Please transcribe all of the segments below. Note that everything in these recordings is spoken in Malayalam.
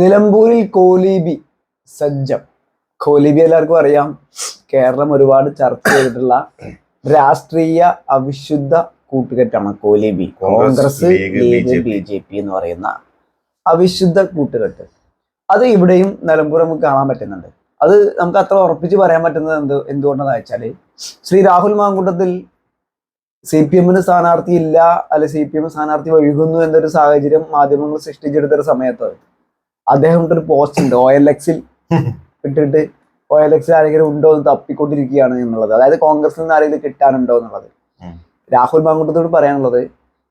നിലമ്പൂരിൽ കോലീബി സജ്ജം. കോലീബി എല്ലാവർക്കും അറിയാം. കേരളം ഒരുപാട് ചർച്ച ചെയ്തിട്ടുള്ള രാഷ്ട്രീയ അവിശുദ്ധ കൂട്ടുകെട്ടാണ് കോലീബി. Congress, League, B J P എന്ന് പറയുന്ന അവിശുദ്ധ കൂട്ടുകെട്ട്. അത് ഇവിടെയും നിലമ്പൂർ നമുക്ക് കാണാൻ പറ്റുന്നുണ്ട്. അത് നമുക്ക് അത്ര ഉറപ്പിച്ച് പറയാൻ പറ്റുന്നത് എന്ത് എന്തുകൊണ്ടെന്ന് വെച്ചാൽ ശ്രീ രാഹുൽ മാങ്കൂട്ടത്തിൽ സി പി എമ്മിന് സ്ഥാനാർത്ഥി ഇല്ല അല്ലെ സി പി എം സ്ഥാനാർത്ഥി ഒഴുകുന്നു എന്നൊരു സാഹചര്യം മാധ്യമങ്ങൾ സൃഷ്ടിച്ചെടുത്തൊരു സമയത്ത് അദ്ദേഹം ഒരു പോസ്റ്റ് ഉണ്ട്. ഒ എൽ എക്സിൽ ഇട്ടിട്ട് ഒ എൽ എക്സിൽ ആരെങ്കിലും ഉണ്ടോ എന്ന് തപ്പിക്കൊണ്ടിരിക്കുകയാണ് എന്നുള്ളത്. അതായത് കോൺഗ്രസിൽ നിന്ന് ആരെങ്കിലും കിട്ടാനുണ്ടോ എന്നുള്ളത്. രാഹുൽ മാങ്കുട്ടത്തോട് പറയാനുള്ളത്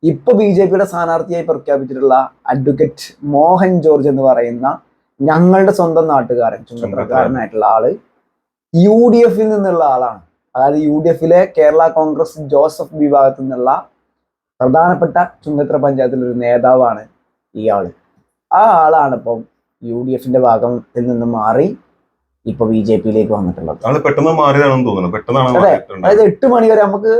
ഇപ്പൊ ബി ജെ പിയുടെ സ്ഥാനാർത്ഥിയായി പ്രഖ്യാപിച്ചിട്ടുള്ള അഡ്വക്കേറ്റ് മോഹൻ ജോർജ് എന്ന് പറയുന്ന ഞങ്ങളുടെ സ്വന്തം നാട്ടുകാരൻ ചുമതലക്കാരനായിട്ടുള്ള ആൾ യു ഡി എഫിൽ നിന്നുള്ള ആളാണ്. അതായത് യു ഡി എഫിലെ കേരള കോൺഗ്രസ് ജോസഫ് വിഭാഗത്തിൽ നിന്നുള്ള പ്രധാനപ്പെട്ട ചുങ്കത്ര പഞ്ചായത്തിലെ ഒരു നേതാവാണ് ഇയാൾ. ആ ആളാണ് ഇപ്പം യു ഡി എഫിന്റെ ഭാഗത്തിൽ നിന്ന് മാറി ഇപ്പൊ ബി ജെ പിയിലേക്ക് വന്നിട്ടുള്ളത്. പെട്ടെന്ന് മാറിയതാണെന്ന് തോന്നുന്നു. അതെ. അതായത് എട്ട് മണി വരെ നമുക്ക്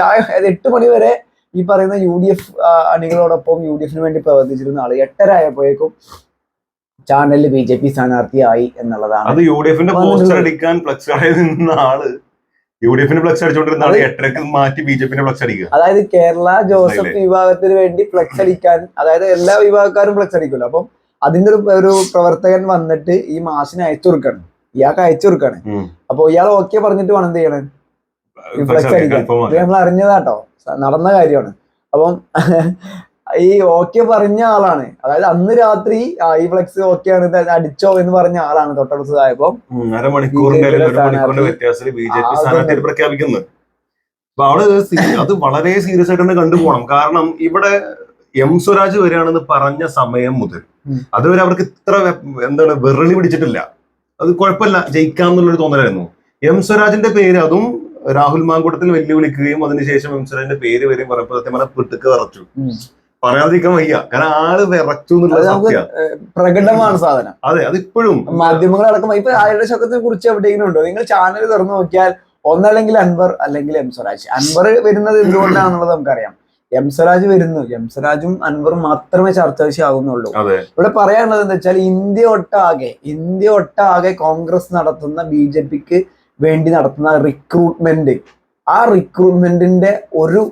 ചായ അതായത് എട്ട് മണി വരെ ഈ പറയുന്ന യു ഡി എഫ് അണികളോടൊപ്പം യു ഡി എഫിന് വേണ്ടി പ്രവർത്തിച്ചിരുന്ന ആൾ എട്ടര ആയപ്പോഴേക്കും ചാനലിൽ ബി ജെ പി സ്ഥാനാർത്ഥിയായി എന്നുള്ളതാണ് അത് യു ഡി എഫിന്റെ പോസ്റ്റർ അടിക്കാൻ ഫ്ലക്സ് നിന്ന ആൾ യു ഡി എഫിന് ഫ്ലക്സ് അടിച്ചോണ്ടിരുന്ന എട്ടരക്ക് മാറ്റി ബി ജെ പിന്നെ ഫ്ലക്സ് അടിക്കുക. അതായത് കേരള ജോസഫ് വിഭാഗത്തിന് വേണ്ടി ഫ്ലക്സ് അടിക്കാൻ അതായത് എല്ലാ വിഭാഗക്കാരും ഫ്ലക്സ് അടിക്കുമല്ലോ. അപ്പം അതിന്റെ ഒരു പ്രവർത്തകൻ വന്നിട്ട് ഈ മാസിന് അയച്ചു കൊടുക്കാണ്. ഇയാൾക്ക് അയച്ചു കൊടുക്കാണ്. അപ്പൊ ഇയാൾ ഓക്കെ പറഞ്ഞിട്ട് വേണം എന്ത് ചെയ്യണം? ഫ്ലക്സ് അടിക്കാൻ. നമ്മൾ അറിഞ്ഞതാട്ടോ. നടന്ന കാര്യമാണ്. അപ്പം ഈ ഓക്കെ പറഞ്ഞ ആളാണ്. അതായത് അന്ന് രാത്രി ഈ ഫ്ലെക്സ് ഓക്കെ ആണ് അടിച്ചോ എന്ന് പറഞ്ഞ ആളാണ് തൊട്ടടുത്തതായപ്പോ ഉം, അരമണിക്കൂറിന്റെ അല്ലെങ്കിൽ ഒരു സ്ഥാനാർത്ഥി. മണിക്കൂറിന്റെ വ്യത്യാസത്തിൽ ബി ജെ ആ, പി അത് പ്രഖ്യാപിക്കുന്നത് അപ്പൊ അവൾ അത് വളരെ സീരിയസ് ആയിട്ട് തന്നെ കണ്ടുപോകണം കാരണം ഇവിടെ എം സ്വരാജ് വരികയാണെന്ന് പറഞ്ഞ സമയം മുതൽ അതുവരെ അവർക്ക് ഇത്ര എന്താണ് വിറളി പിടിച്ചിട്ടില്ല. അത് കുഴപ്പമില്ല ജയിക്കാം എന്നുള്ളൊരു തോന്നലായിരുന്നു. എം സ്വരാജിന്റെ പേര് അതും രാഹുൽ മാങ്കൂട്ടത്തിൽ വെല്ലുവിളിക്കുകയും അതിനുശേഷം എം സ്വരാജിന്റെ പേര് വരെയും പറയുമ്പോൾ സത്യം പറഞ്ഞാൽ പിട്ടുക്ക് വിറച്ചു. പറയാതിരിക്കാൻ വയ്യ. കാരണം ആൾ വിറച്ചു പ്രകടമാണ് സാധനം. അതെ അതിപ്പോഴും മാധ്യമങ്ങളടക്കം ഇപ്പൊ ആരുടെ ശബ്ദത്തെ കുറിച്ച് എവിടെയെങ്കിലും ഉണ്ടോ? നിങ്ങൾ ചാനൽ തുറന്നു നോക്കിയാൽ ഒന്നല്ലെങ്കിൽ അൻവർ അല്ലെങ്കിൽ എം സ്വരാജ്. അൻവർ വരുന്നത് എന്തുകൊണ്ടാണെന്നുള്ളത് നമുക്കറിയാം. എം സ്വരാജ് വരുന്നു. എം സ്വരാജും അൻവറും മാത്രമേ ചർച്ച വിഷയമാകുന്നുള്ളൂ ഇവിടെ പറയാനുള്ളത് എന്താ വെച്ചാൽ ഇന്ത്യ ഒട്ടാകെ ഇന്ത്യ ഒട്ടാകെ കോൺഗ്രസ് നടത്തുന്ന ബി ജെ പിക്ക് വേണ്ടി നടത്തുന്ന റിക്രൂട്ട്മെന്റ് ആ റിക്രൂട്ട്മെന്റിന്റെ ഒരു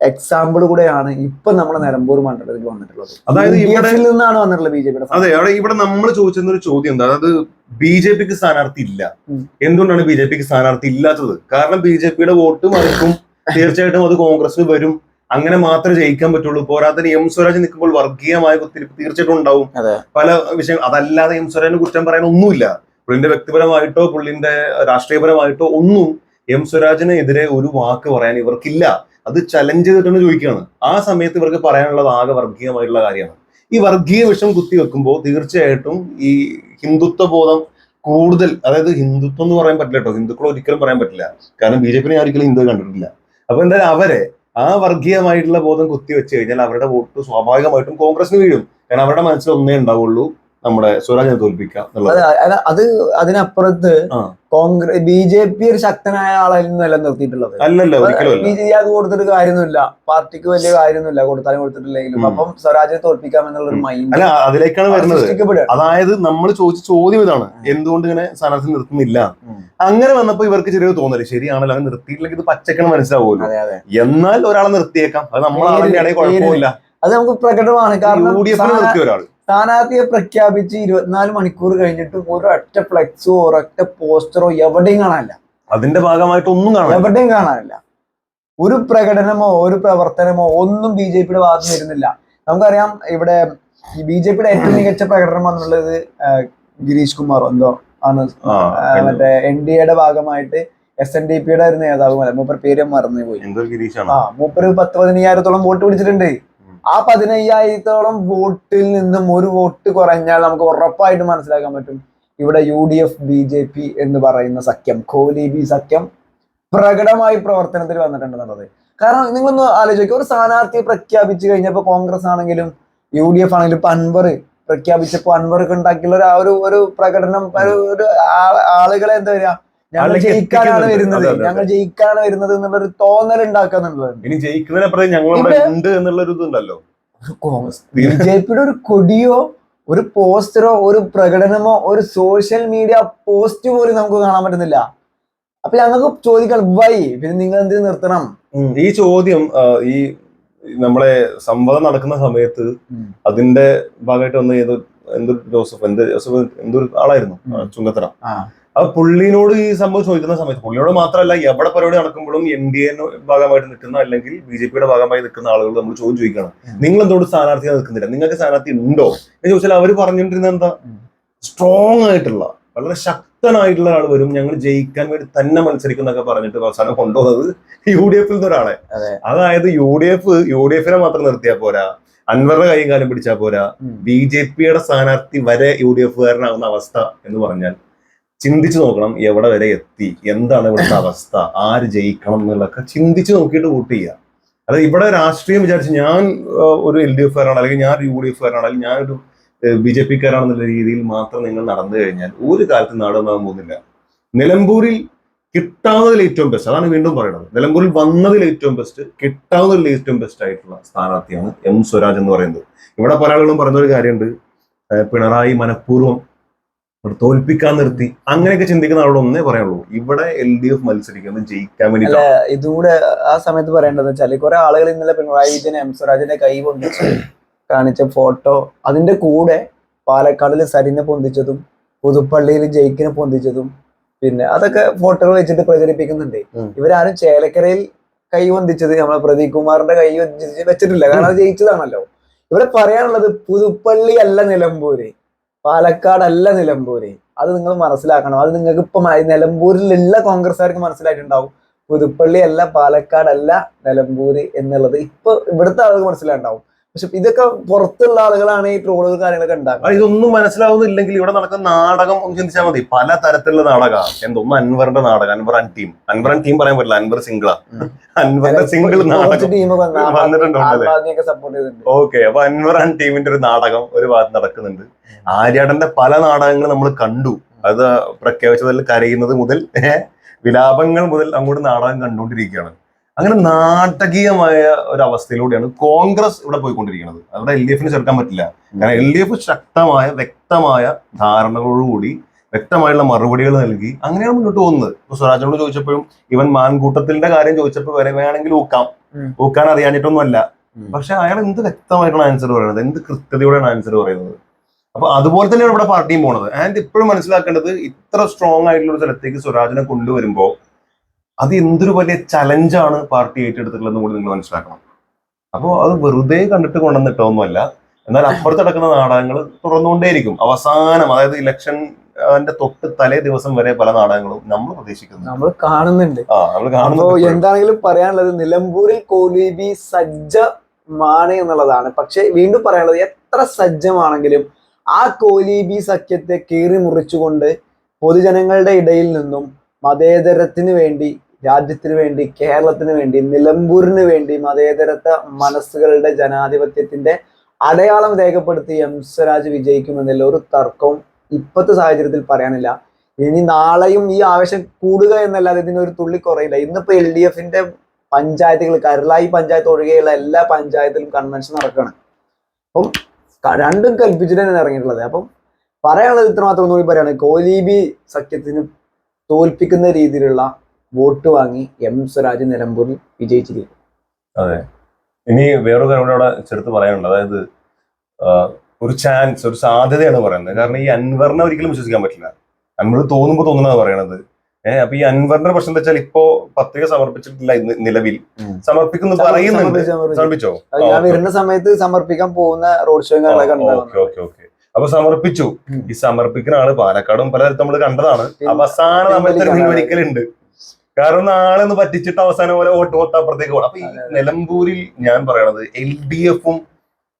എക്സാമ്പിൾ കൂടെയാണ് ഇപ്പൊ നമ്മുടെ നിലമ്പൂർ മണ്ഡലത്തിൽ വന്നിട്ടുള്ളത്. അതായത് ഇവിടെ- നിന്നാണ് വന്നിട്ടുള്ളത് ബി ജെ പിയുടെ അതെ അവിടെ ഇവിടെ നമ്മൾ ചോദിച്ചിരുന്ന ഒരു ചോദ്യം എന്താ? അതായത് ബി ജെ പിക്ക് സ്ഥാനാർത്ഥി ഇല്ല. എന്തുകൊണ്ടാണ് ബി ജെ പിക്ക് സ്ഥാനാർത്ഥി ഇല്ലാത്തത്? കാരണം ബി ജെ പിയുടെ വോട്ട് മറിക്കും. തീർച്ചയായിട്ടും അത് കോൺഗ്രസ് വരും. അങ്ങനെ മാത്രമേ ജയിക്കാൻ പറ്റുള്ളൂ. പോരാത്തിന് എം സ്വരാജ് നിൽക്കുമ്പോൾ വർഗീയമായ കുത്തിരിപ്പ് തീർച്ചയായിട്ടും ഉണ്ടാവും. പല വിഷയം അതല്ലാതെ എം സ്വരാജിനെ കുറ്റം പറയാൻ ഒന്നുമില്ല. പുള്ളിന്റെ വ്യക്തിപരമായിട്ടോ പുള്ളിന്റെ രാഷ്ട്രീയപരമായിട്ടോ ഒന്നും എം സ്വരാജിനെതിരെ ഒരു വാക്ക് പറയാൻ ഇവർക്കില്ല. അത് ചലഞ്ച് ചെയ്തിട്ടാണ് ചോദിക്കുകയാണ്. ആ സമയത്ത് ഇവർക്ക് പറയാനുള്ളത് ആകെ വർഗീയമായിട്ടുള്ള കാര്യമാണ്. ഈ വർഗീയ വിഷം കുത്തി വെക്കുമ്പോൾ തീർച്ചയായിട്ടും ഈ ഹിന്ദുത്വ ബോധം കൂടുതൽ അതായത് ഹിന്ദുത്വം എന്ന് പറയാൻ പറ്റില്ല കേട്ടോ. ഹിന്ദുക്കൾ ഒരിക്കലും പറയാൻ പറ്റില്ല. കാരണം ബി ജെ പിനെ ഒരിക്കലും ഹിന്ദു കണ്ടിട്ടില്ല. അപ്പൊ എന്തായാലും അവരെ ആ വർഗീയമായിട്ടുള്ള ബോധം കുത്തി വെച്ച് കഴിഞ്ഞാൽ അവരുടെ വോട്ട് സ്വാഭാവികമായിട്ടും കോൺഗ്രസിന് വീഴും. കാരണം അവരുടെ മനസ്സിൽ ഒന്നേ ഉണ്ടാവുള്ളൂ. നമ്മുടെ സ്വരാജ് തോൽപ്പിക്കുക എന്നുള്ളത്. അത് അത- അത് അതിനപ്പുറത്ത് കോൺഗ്രസ് ബി ജെ പി ഒരു ശക്തനായ ആളായിരുന്നു നിലനിർത്തിയിട്ടുള്ളത് അല്ലല്ല ബി ജെ പി അത് കൊടുത്തിട്ട് കാര്യമൊന്നുമില്ല. പാർട്ടിക്ക് വലിയ കാര്യമൊന്നുമില്ല കൊടുത്താലും കൊടുത്തിട്ടില്ലെങ്കിലും. അപ്പം സ്വരാജ് തോൽപ്പിക്കാം എന്നുള്ള ഒരു മൈൻഡ് അല്ല അതിലേക്കാണ് വരുന്നത്. അതായത് നമ്മൾ ചോദിച്ച ചോദ്യം ഇതാണ്. എന്തുകൊണ്ട് ഇങ്ങനെ സ്ഥാനാർത്ഥി നിർത്തുന്നില്ല? അങ്ങനെ വന്നപ്പോ ഇവർക്ക് ചെറിയ തോന്നൽ. ശരിയാണല്ലോ അങ്ങനെ നിർത്തിയിട്ടില്ലെങ്കിൽ ഇത് പച്ചക്കണ മനസ്സിലാവുമല്ലോ. എന്നാൽ ഒരാളെ നിർത്തിയേക്കാം. അത് നമ്മളാണെങ്കിൽ കുഴപ്പമില്ല. അത് നമുക്ക് പ്രകടമാണ്. കാരണം സ്ഥാനാർത്ഥിയെ പ്രഖ്യാപിച്ച് ഇരുപത്തിനാല് മണിക്കൂർ കഴിഞ്ഞിട്ടും ഒരൊറ്റ ഫ്ലെക്സോ ഒരൊറ്റ പോസ്റ്ററോ എവിടെയും കാണാനില്ല. അതിന്റെ ഭാഗമായിട്ട് ഒന്നും കാണാൻ എവിടെയും കാണാനില്ല. ഒരു പ്രകടനമോ ഒരു പ്രവർത്തനമോ ഒന്നും ബി ജെ പിയുടെ ഭാഗത്ത് വരുന്നില്ല. നമുക്കറിയാം ഇവിടെ ബി ജെ പിയുടെ ഏറ്റവും മികച്ച പ്രകടനം എന്നുള്ളത് ഗിരീഷ് കുമാർ എന്തോ ആണ്. മറ്റേ എൻ ഡി എയുടെ ഭാഗമായിട്ട് എസ് എൻ ഡി പിയുടെ ഒരു നേതാവ് മൂപ്പർ പേര് മറന്നു പോയി ആ മൂപ്പര് പത്ത് പതിനയ്യായിരത്തോളം വോട്ട് പിടിച്ചിട്ടുണ്ട്. ആ പതിനയ്യായിരത്തോളം വോട്ടിൽ നിന്നും ഒരു വോട്ട് കുറഞ്ഞാൽ നമുക്ക് ഉറപ്പായിട്ട് മനസ്സിലാക്കാൻ പറ്റും. ഇവിടെ U D F B J P എന്ന് പറയുന്ന സഖ്യം കോലി ബി സഖ്യം പ്രകടമായി പ്രവർത്തനത്തിൽ വന്നിട്ടുണ്ടെന്നുള്ളത്. കാരണം നിങ്ങളൊന്ന് ആലോചിക്കുക ഒരു സ്ഥാനാർത്ഥിയെ പ്രഖ്യാപിച്ചു കഴിഞ്ഞപ്പോൾ കോൺഗ്രസ് ആണെങ്കിലും യു ഡി എഫ് ആണെങ്കിലും ഇപ്പൊ അൻവർ പ്രഖ്യാപിച്ചപ്പോൾ അൻവർക്ക് ഉണ്ടാക്കിയുള്ള ഒരു ഒരു പ്രകടനം ഒരു ആളുകളെ എന്താ പറയാ ഞങ്ങൾ ജയിക്കാനാണ് എത്തിക്കുന്നുണ്ട്. വരുന്നത്. എന്നുള്ള ഒരു. ഞങ്ങൾ ജയിക്കാനാണ് വരുന്നത് തോന്നൽ ഉണ്ടാക്കുന്നുള്ളത് ഇനി ജയിക്കുന്നതിനപ്പുറം ഞങ്ങൾ ഉണ്ട് എന്നുള്ള ഒരു ഇതുണ്ടല്ലോ ബി ജെ പിയുടെ ഒരു കൊടിയോ ഒരു പോസ്റ്ററോ ഒരു പ്രകടനമോ ഒരു സോഷ്യൽ മീഡിയ പോസ്റ്റ് പോലും നമുക്ക് കാണാൻ പറ്റുന്നില്ല. അപ്പൊ ഞങ്ങൾക്ക് ചോദിക്കണം വൈ? പിന്നെ നിങ്ങൾ എന്ത് നിർത്തണം? ഈ ചോദ്യം ഈ നമ്മളെ സംവാദം നടക്കുന്ന സമയത്ത് അതിന്റെ ഭാഗമായിട്ട് വന്ന് ഏതോ എന്തൊരു ജോസഫ് എന്ത് ജോസഫ് എന്തൊരു ആളായിരുന്നു? ചുങ്കത്തറ. അപ്പൊ പുള്ളിനോട് ഈ സംഭവം ചോദിക്കുന്ന സമയത്ത് പുള്ളിയോട് മാത്രമല്ല എവിടെ പരിപാടി നടക്കുമ്പോഴും എൻ ഡി എ ഭാഗമായിട്ട് നിൽക്കുന്ന അല്ലെങ്കിൽ ബി ജെ പിയുടെ ഭാഗമായി നിൽക്കുന്ന ആളുകൾ നമ്മൾ ചോദ്യം ചോദിക്കണം. നിങ്ങൾ എന്തുകൊണ്ട് സ്ഥാനാർത്ഥിയെ നിൽക്കുന്നില്ല? നിങ്ങൾക്ക് സ്ഥാനാർത്ഥി ഉണ്ടോ? എന്ന് ചോദിച്ചാൽ അവർ പറഞ്ഞുകൊണ്ടിരുന്നത് എന്താ. സ്ട്രോങ് ആയിട്ടുള്ള വളരെ ശക്തനായിട്ടുള്ള ആൾ വരും ഞങ്ങൾ ജയിക്കാൻ വേണ്ടി തന്നെ മത്സരിക്കുന്നൊക്കെ പറഞ്ഞിട്ട് അവസാനം കൊണ്ടുപോകുന്നത് യു ഡി എഫിൽ നിന്ന് ഒരാളെ. അതായത് U D F U D എഫിനെ മാത്രം നിർത്തിയാൽ പോരാ അൻവറുടെ കൈയും കാലം പിടിച്ചാൽ പോരാ. ബി ജെ പിയുടെ സ്ഥാനാർത്ഥി വരെ യു ഡി എഫുകാരനാകുന്ന അവസ്ഥ എന്ന് പറഞ്ഞാൽ. ചിന്തിച്ചു നോക്കണം എവിടെ വരെ എത്തി എന്താണ് ഇവിടുത്തെ അവസ്ഥ ആര് ജയിക്കണം എന്നുള്ളതൊക്കെ ചിന്തിച്ചു നോക്കിയിട്ട് വോട്ട് ചെയ്യുക. അതായത് ഇവിടെ രാഷ്ട്രീയം വിചാരിച്ച് ഞാൻ ഒരു എൽ ഡി എഫുകാരാണ് അല്ലെങ്കിൽ ഞാൻ യു ഡി എഫുകാരാണ് അല്ലെങ്കിൽ ഞാനൊരു ബി ജെ പിക്കാരാണെന്നുള്ള രീതിയിൽ മാത്രം നിങ്ങൾ നടന്നു കഴിഞ്ഞാൽ ഒരു കാലത്ത് നാടൊന്നാകാൻ പോകുന്നില്ല. നിലമ്പൂരിൽ കിട്ടാവുന്നതിൽ ഏറ്റവും ബെസ്റ്റ് അതാണ് വീണ്ടും പറയുന്നത്. നിലമ്പൂരിൽ വന്നതിൽ ഏറ്റവും ബെസ്റ്റ് കിട്ടാവുന്നതിൽ ഏറ്റവും ബെസ്റ്റ് ആയിട്ടുള്ള സ്ഥാനാർത്ഥിയാണ് എം സ്വരാജ് എന്ന് പറയുന്നത്. ഇവിടെ പല ആളുകളും പറയുന്ന ഒരു കാര്യമുണ്ട് പിണറായി മനഃപൂർവം ഇവിടെ തോൽപ്പിക്കാൻ നിർത്തി. അങ്ങനെയൊക്കെ ചിന്തിക്കുന്ന ആളോട് ഒന്നേ പറയാനുള്ളൂ. ഇവിടെ എൽ ഡി എഫ് മത്സരിക്കുന്നത് ജയിക്കാൻ വേണ്ടി ഇതുകൂടെ ആ സമയത്ത് പറയേണ്ടത് വെച്ചാൽ കുറെ ആളുകൾ ഇന്നലെ പിണറായി വിജയൻ എം സ്വരാജിന്റെ കൈ പൊന്തിച്ച്. കാണിച്ച ഫോട്ടോ അതിന്റെ കൂടെ പാലക്കാടിൽ സരിനെ പൊന്തിച്ചതും പുതുപ്പള്ളിയിൽ ജയിക്കിനെ പൊന്തിച്ചതും പിന്നെ അതൊക്കെ ഫോട്ടോകൾ വെച്ചിട്ട് പ്രചരിപ്പിക്കുന്നുണ്ട്. ഇവരാരും ചേലക്കരയിൽ കൈ പൊന്തിച്ചത് നമ്മളെ പ്രദീപ് കുമാറിന്റെ കൈ വെച്ചിട്ടില്ല. കാരണം അത് ജയിച്ചതാണല്ലോ. ഇവിടെ പറയാനുള്ളത് പുതുപ്പള്ളി അല്ല നിലമ്പൂര്. പാലക്കാടല്ല നിലമ്പൂര്. അത് നിങ്ങൾ മനസ്സിലാക്കണം. അത് നിങ്ങൾക്ക് ഇപ്പൊ നിലമ്പൂരിലുള്ള കോൺഗ്രസ്സുകാർക്ക് മനസ്സിലായിട്ടുണ്ടാവും. പുതുപ്പള്ളി അല്ല പാലക്കാടല്ല നിലമ്പൂര് എന്നുള്ളത്. ഇപ്പൊ ഇവിടുത്തെ ആളുകൾ മനസ്സിലായിട്ടുണ്ടാവും. പക്ഷെ ഇതൊക്കെ പുറത്തുള്ള ആളുകളാണ് ഈ ട്രോളുകൾ കാര്യങ്ങളൊക്കെ ഉണ്ടാക്കുന്നത്. ഇതൊന്നും മനസ്സിലാവുന്നില്ലെങ്കിൽ ഇവിടെ നടക്കുന്ന നാടകം ഒന്ന് ചിന്തിച്ചാൽ മതി. പല തരത്തിലുള്ള നാടകമാണ് എന്തോന്ന് അൻവറിന്റെ നാടകം Anvar and team. Anvar and team പറയാൻ പറ്റില്ല. അൻവർ സിംഗിളാ. അൻവറിന്റെ സിംഗിൾ നാടകം വന്നിട്ടുണ്ട് ഓക്കെ അപ്പൊ അൻവർ ആൻഡ് ടീമിന്റെ ഒരു നാടകം ഒരു ഭാഗത്ത് നടക്കുന്നുണ്ട്. ആര്യാടന്റെ പല നാടകങ്ങൾ നമ്മൾ കണ്ടു. അത് പ്രഖ്യാപിച്ചതിൽ കരയുന്നത് മുതൽ വിലാപങ്ങൾ മുതൽ അങ്ങോട്ട് നാടകം കണ്ടുകൊണ്ടിരിക്കുകയാണ്. അങ്ങനെ നാടകീയമായ ഒരു അവസ്ഥയിലൂടെയാണ് കോൺഗ്രസ് ഇവിടെ പോയിക്കൊണ്ടിരിക്കുന്നത്. അവിടെ എൽ ഡി എഫിന് ചേർക്കാൻ പറ്റില്ല. കാരണം എൽ ഡി എഫ് ശക്തമായ വ്യക്തമായ ധാരണകളോടുകൂടി വ്യക്തമായുള്ള മറുപടികൾ നൽകി അങ്ങനെയാണ് മുന്നോട്ട് പോകുന്നത്. ഇപ്പൊ സ്വരാജിനോട് ചോദിച്ചപ്പോഴും ഇവൻ മാൻകൂട്ടത്തിന്റെ കാര്യം ചോദിച്ചപ്പോൾ വരെ വേണമെങ്കിൽ ഊക്കാം. ഊക്കാൻ അറിയാനിട്ടൊന്നുമല്ല. പക്ഷെ അയാൾ എന്ത് വ്യക്തമായിട്ടാണ് ആൻസർ പറയുന്നത്? എന്ത് കൃത്യതയോടെയാണ് ആൻസർ പറയുന്നത്? അപ്പൊ അതുപോലെ തന്നെയാണ് ഇവിടെ പാർട്ടിയും പോണത്. ആൻഡ് ഇപ്പോഴും മനസ്സിലാക്കേണ്ടത് ഇത്ര സ്ട്രോങ് ആയിട്ടുള്ള ഒരു സ്ഥലത്തേക്ക് സ്വരാജിനെ കൊണ്ടുവരുമ്പോ അത് എന്തൊരു വലിയ ചലഞ്ചാണ് പാർട്ടി ഏറ്റെടുത്തിട്ടുള്ളതെന്ന് കൂടി നിങ്ങൾ മനസ്സിലാക്കണം. അപ്പോൾ അത് വെറുതെ കണ്ടിട്ട് കൊണ്ടുവന്നിട്ടൊന്നുമല്ല. എന്നാൽ അപ്പുറത്ത് നടക്കുന്ന നാടകങ്ങൾ തുടർന്നുകൊണ്ടേയിരിക്കും. അവസാനം അതായത് ഇലക്ഷൻ അതിന്റെ തൊട്ട് തലേ ദിവസം വരെ പല നാടകങ്ങളും നമ്മൾ പ്രതീക്ഷിക്കുന്നു നമ്മൾ കാണുന്നുണ്ട്. അപ്പോ എന്താണെങ്കിലും പറയാനുള്ളത് നിലമ്പൂരിൽ കോലീബി സജ്ജമാണ് എന്നുള്ളതാണ്. പക്ഷെ വീണ്ടും പറയാനുള്ളത് എത്ര സജ്ജമാണെങ്കിലും ആ കോലീബി സഖ്യത്തെ കീറി മുറിച്ചുകൊണ്ട് പൊതുജനങ്ങളുടെ ഇടയിൽ നിന്നും മതേതരത്തിന് വേണ്ടി രാജ്യത്തിന് വേണ്ടി കേരളത്തിന് വേണ്ടി നിലമ്പൂരിന് വേണ്ടി മതേതരത്വ മനസ്സുകളുടെ ജനാധിപത്യത്തിന്റെ അടയാളം രേഖപ്പെടുത്തി എം സ്വരാജ് വിജയിക്കുമെന്നതിൽ ഒരു തർക്കവും ഇപ്പോഴത്തെ സാഹചര്യത്തിൽ പറയാനില്ല. ഇനി നാളെയും ഈ ആവശ്യം കൂടുക എന്നല്ലാതെ ഇതിന് ഒരു തുള്ളി കുറയില്ല. ഇന്നിപ്പോ എൽ ഡി എഫിന്റെ പഞ്ചായത്തുകൾ കരളായി പഞ്ചായത്ത് ഒഴികെയുള്ള എല്ലാ പഞ്ചായത്തിലും കൺവെൻഷൻ നടക്കുകയാണ് അപ്പം രണ്ടും കൽപ്പിച്ചിട്ട് തന്നെ ഇറങ്ങിയിട്ടുള്ളത്. അപ്പം പറയാനുള്ളത് ഇത്രമാത്രം നോക്കി പറയുകയാണെങ്കിൽ കോലീബി സഖ്യത്തിന് തോൽപ്പിക്കുന്ന രീതിയിലുള്ള വോട്ട് വാങ്ങി എം സ്വരാജ് നിലമ്പൂരിൽ അതെ. ഇനി വേറൊരു കാര്യം അവിടെ ചെറുത്ത് പറയാനുണ്ട്. അതായത് ഒരു ചാൻസ് ഒരു സാധ്യതയാണ് പറയുന്നത്. കാരണം ഈ അൻവറിനെ ഒരിക്കലും വിശ്വസിക്കാൻ പറ്റില്ല. അൻവർ തോന്നുമ്പോൾ തോന്നുന്നത് പറയണത്. ഏഹ് അപ്പൊ ഈ അൻവറിന്റെ പ്രശ്നം എന്താ വെച്ചാൽ ഇപ്പോ പത്രിക സമർപ്പിച്ചിട്ടില്ല നിലവിൽ. സമർപ്പിക്കുന്നു പറയുന്നുണ്ട്. സമർപ്പിച്ചു, ഞാൻ വരുന്ന സമയത്ത് സമർപ്പിക്കാൻ പോകുന്ന റോഡ് ഷോ ഓക്കെ ഉണ്ടാവുന്നത് ഓക്കെ ഓക്കെ. അപ്പൊ സമർപ്പിച്ചു. ഈ സമർപ്പിക്കുന്ന ആൾ പാലക്കാടും പലതരത്തിൽ നമ്മൾ കണ്ടതാണ്. അവസാന സമയത്ത് ഒരു പിൻവലിക്കലുണ്ട് കാരണം നാളെ ഒന്ന് പറ്റിച്ചിട്ട് അവസാനം പോലെ വോട്ട് മൊത്തം അപ്പുറത്തേക്ക് പോകണം അപ്പൊ ഈ. നിലമ്പൂരിൽ ഞാൻ പറയണത് എൽ ഡി എഫും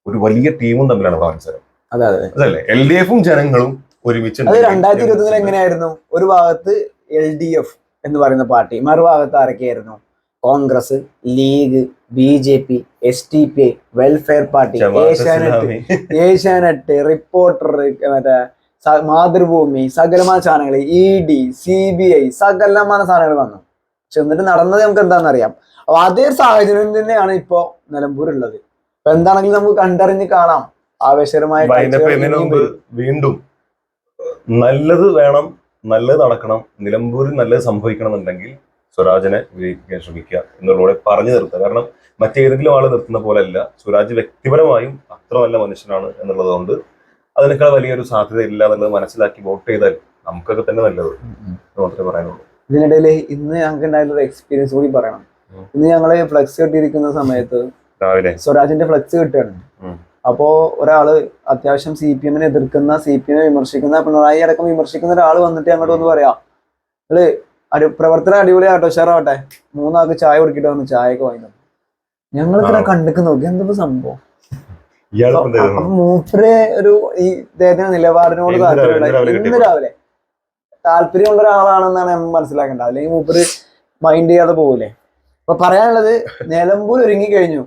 ഒരു വലിയ ടീമും തമ്മിലാണ് മത്സരം അതെ അതെ. അതല്ലേ? എൽ ഡി എഫും ജനങ്ങളും ഒരുമിച്ച് അത് രണ്ടായിരത്തി ഇരുപത്തി എങ്ങനെയായിരുന്നു? ഒരു ഭാഗത്ത് എൽ ഡി എഫ് എന്ന് പറയുന്ന പാർട്ടി മറുഭാഗത്ത് ആരൊക്കെയായിരുന്നു? Congress League B J P S T P welfare party Asianet Asianet reporter മറ്റേ മാതൃഭൂമി സകലമായ സാധനങ്ങൾ E D C B I സകലമായ സാധനങ്ങൾ വന്നു. പക്ഷെ എന്നിട്ട് നടന്നത് നമുക്ക് എന്താണെന്ന് അറിയാം അപ്പൊ അതേ സാഹചര്യം തന്നെയാണ് ഇപ്പോ നിലമ്പൂരുള്ളത്. അപ്പൊ എന്താണെങ്കിലും നമുക്ക് കണ്ടറിഞ്ഞ് കാണാം. ആവേശകരമായ. വീണ്ടും നല്ലത് വേണം നല്ലത് നടക്കണം നിലമ്പൂരിൽ നല്ലത് സംഭവിക്കണമെന്നുണ്ടെങ്കിൽ സ്വരാജിനെ വിജയിപ്പിക്കാൻ ശ്രമിക്കുക എന്നുള്ളൂടെ പറഞ്ഞു നിർത്തുക. കാരണം മറ്റേതെങ്കിലും ആൾ നിർത്തുന്ന പോലെ അല്ല സ്വരാജ് വ്യക്തിപരമായും അത്ര നല്ല മനുഷ്യനാണ് എന്നുള്ളത് കൊണ്ട് അതിനേക്കാൾ വലിയൊരു സാധ്യത ഇല്ല എന്നുള്ളത് മനസ്സിലാക്കി വോട്ട് ചെയ്താൽ നമുക്കൊക്കെ തന്നെ നല്ലത് മാത്രമേ പറയാനുള്ളൂ. ഇതിനിടയിൽ ഇന്ന് ഞങ്ങൾക്ക് ഉണ്ടായിട്ടുള്ള എക്സ്പീരിയൻസ് കൂടി പറയണം. ഇന്ന് ഞങ്ങൾ ഫ്ലെക്സ് കെട്ടിയിരിക്കുന്ന സമയത്ത് സ്വരാജിന്റെ ഫ്ലക്സ് കിട്ടുകയാണ്. അപ്പോ ഒരാൾ അത്യാവശ്യം സി പി എമ്മിനെ എതിർക്കുന്ന സി പി എമ്മിനെ വിമർശിക്കുന്ന പിണറായി അടക്കം വിമർശിക്കുന്ന ഒരാൾ വന്നിട്ട് അങ്ങോട്ട് ഒന്ന് പറയാ. നിങ്ങൾ ഒരു പ്രവർത്തനം അടിപൊളിയാട്ടോ ഉഷാറാവട്ടെ. മൂന്നാൾക്ക് ചായ കുടിക്കിട്ട് വന്ന് ചായയൊക്കെ വാങ്ങി ഞങ്ങൾക്ക് ഞങ്ങൾ ഇത്ര കണ്ടിക്ക് നോക്കി. എന്താ സംഭവം? മൂപ്പരെ ഒരു ഈ ഇദ്ദേഹത്തിന്റെ നിലപാടിനോട് താല്പര്യമുള്ള ഇന്ന്. രാവിലെ. താല്പര്യമുള്ള ഒരാളാണെന്നാണ് നമ്മൾ മനസ്സിലാക്കേണ്ടത്. അല്ലെങ്കിൽ മൂപ്പര് മൈൻഡ് ചെയ്യാതെ പോകൂലേ അപ്പൊ പറയാനുള്ളത് നിലമ്പൂർ ഒരുങ്ങി കഴിഞ്ഞു.